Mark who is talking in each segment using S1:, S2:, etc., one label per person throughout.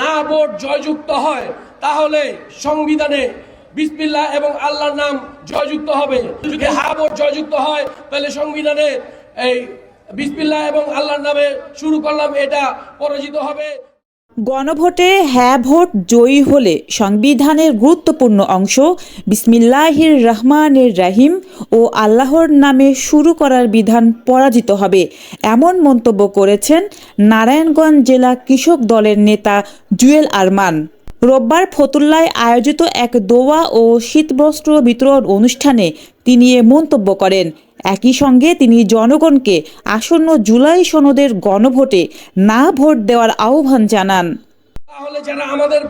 S1: না ভোট জয়যুক্ত হয়, তাহলে সংবিধানে বিসমিল্লা এবং আল্লাহর নাম জয়যুক্ত হবে। যদি হা ভোট জয়যুক্ত হয়, তাহলে সংবিধানে এই বিসমিল্লা এবং আল্লাহর নামে শুরু করলাম, এটা পরাজিত হবে।
S2: গণভোটে হ্যাঁ ভোট জয়ী হলে সংবিধানের গুরুত্বপূর্ণ অংশ বিসমিল্লাহির রহমানের রাহিম ও আল্লাহর নামে শুরু করার বিধান পরাজিত হবে, এমন মন্তব্য করেছেন নারায়ণগঞ্জ জেলা কৃষক দলের নেতা জুয়েল আরমান। রোববার ফতুল্লায় আয়োজিত এক দোয়া ও শীতবস্ত্র বিতরণ অনুষ্ঠানে তিনি এ মন্তব্য করেন। একই সঙ্গে তিনি জনগণকে আসন্ন জুলাই সনদের গণভোটে না ভোট দেওয়ার আহ্বান জানান।
S1: তাহলে যারা আমাদের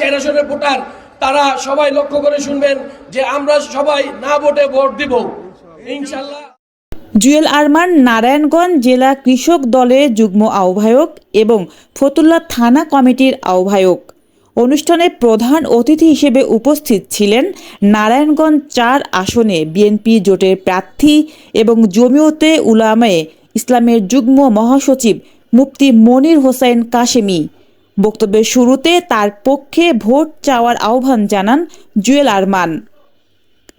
S1: চেরাসনের ভোটার তারা সবাই লক্ষ্য করে শুনবেন যে আমরা সবাই না ভোটে ভোট দিব। ইনশাল্লাহ
S2: জুয়েল আরমান নারায়ণগঞ্জ জেলা কৃষক দলের যুগ্ম আহ্বায়ক এবং ফতুল্লা থানা কমিটির আহ্বায়ক। অনুষ্ঠানে প্রধান অতিথি হিসেবে উপস্থিত ছিলেন নারায়ণগঞ্জ চার আসনে বিএনপি জোটের প্রার্থী এবং জমিয়তে উলামায়ে ইসলামের যুগ্ম মহাসচিব মুফতি মনির হোসেন কাশেমি। বক্তব্যের শুরুতে তার পক্ষে ভোট চাওয়ার আহ্বান জানান জুয়েল আরমান।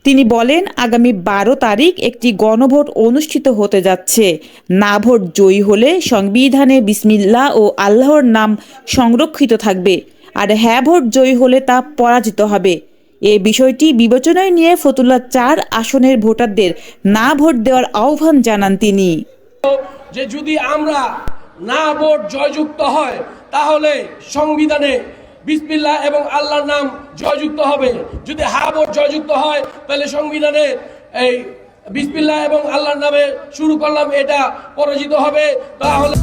S2: তিনি বলেন, আগামী বারো তারিখ একটি গণভোট অনুষ্ঠিত হতে যাচ্ছে। না ভোট জয়ী হলে সংবিধানে বিসমিল্লা ও আল্লাহর নাম সংরক্ষিত থাকবে। আর হ্যাঁ ভোট জয়ী হলে তা পরাজিত হবে। এ বিষয়টি বিবেচনায় নিয়ে ফতুল্লা চার আসনের ভোটারদের না ভোট দেওয়ার আহ্বান জানান তিনি।
S1: যে যদি আমরা না ভোট জয়যুক্ত হয়, তাহলে সংবিধানে বিসমিল্লাহ এবং আল্লাহর নাম জয়যুক্ত হবে। যদি হা ভোট জয়যুক্ত হয়, তাহলে সংবিধানে এই বিসমিল্লাহ এবং আল্লাহর নামে শুরু করলাম, এটা পরাজিত হবে। তাহলে